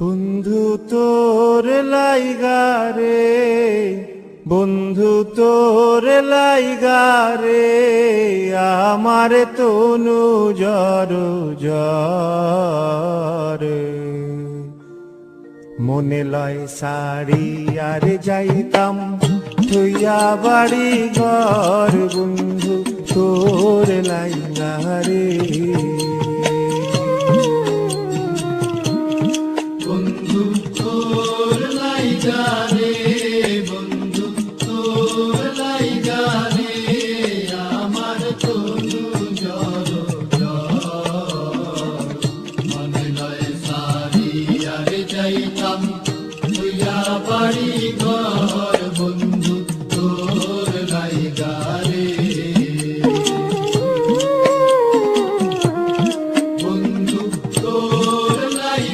বন্ধু তোর লাইগারে বন্ধু তোর লাইগারে আমার তনু জর জরে। মনে লয় সারি আর যাইতাম, থইয়া বাড়ি ঘর, বন্ধু তোর লাইগারে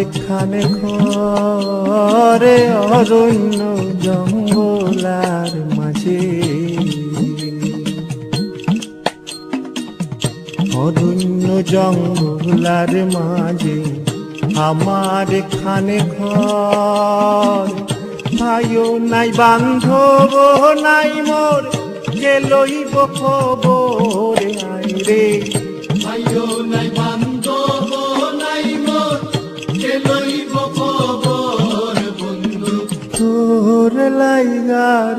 এখানে ঘরে অরণ্য জঙ্গলার মাঝে। অরণ্য জঙ্গলার মাঝে আমার এখানে ঘর। ভাইও নাই বান্ধব, নাই মোর, গেলইব খবর আই রে। আইও নাই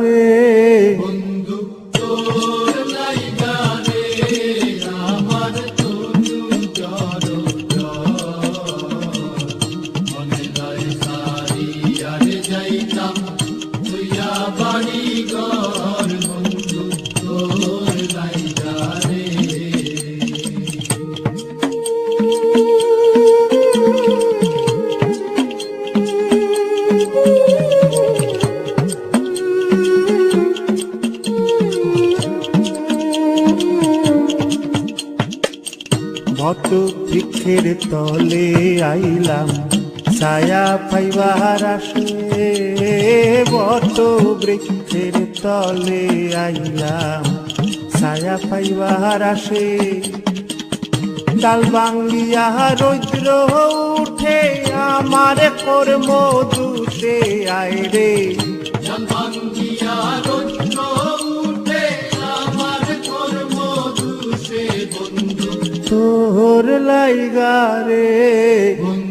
রে। বৃক্ষের তলে আইলাম। ছায়া পাইবার আসে বত বৃক্ষের তলে আইলাম। ছায়া পাইবার আসে, ডাল ভাঙ্গিয়া রৌদ্র উঠে আমার কর্ম দুষে আয় রে। জল তোর লাইগা রে।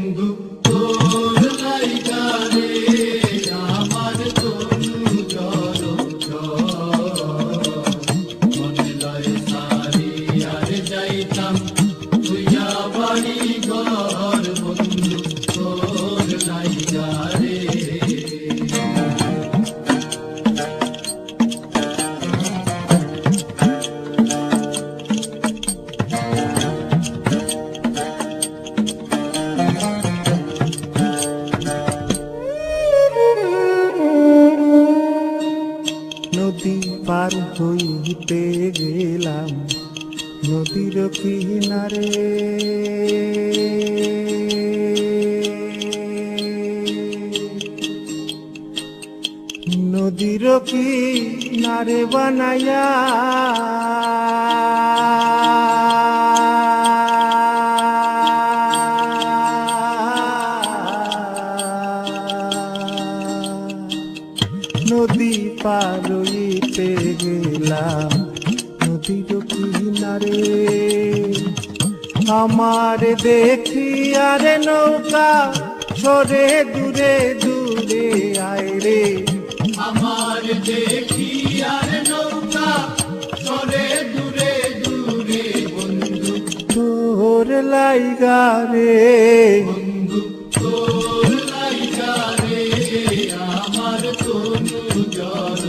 কিনারে নদীর কি নারে নদী আমার দেখি আরে নৌকা সরে দূরে দূরে আয় রে। আমার দেখি আর নৌকা চলে দূরে দূরে বন্ধু। তোর লাইগা রে। বন্ধু তোর লাইগা রে আমার তনু জল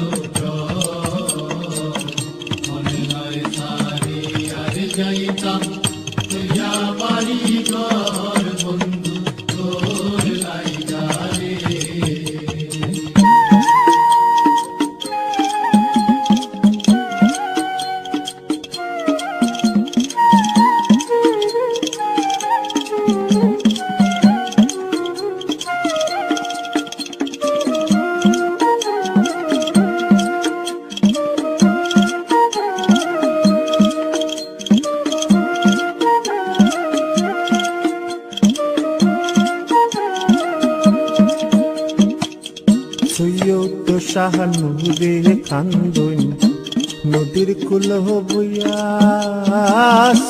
সারি আর যাইতাম তুইয়া বাড়ি সৈয়দ শাহানুরে কান্দন। নদীর কুল বইয়া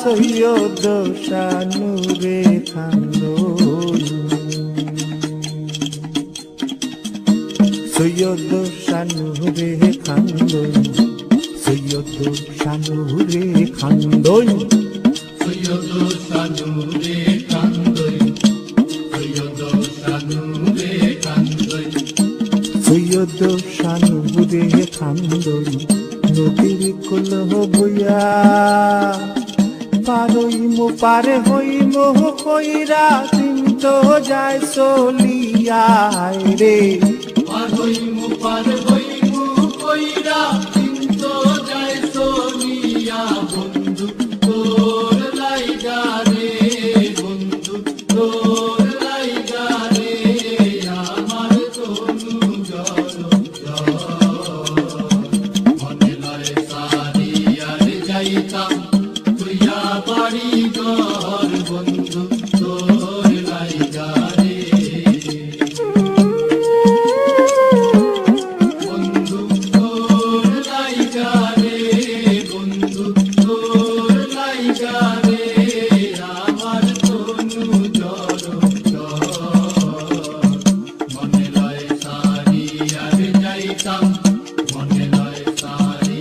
সৈয়দ সৈয়দ শানুরে খান্দন সৈয়দ শানুরে খান্দন সৈয়দ সানুরে কান্দই সৈয়দ শানুরে খান্দন নদীর কুল বইয়া পারইমো, পারে হইমো, কইরা কিন্তু যায় চলিয়া রে। পার পারে পার হইমু, কইরা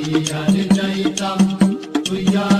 সারি আর যাইতাম তুইয়া বাড়ি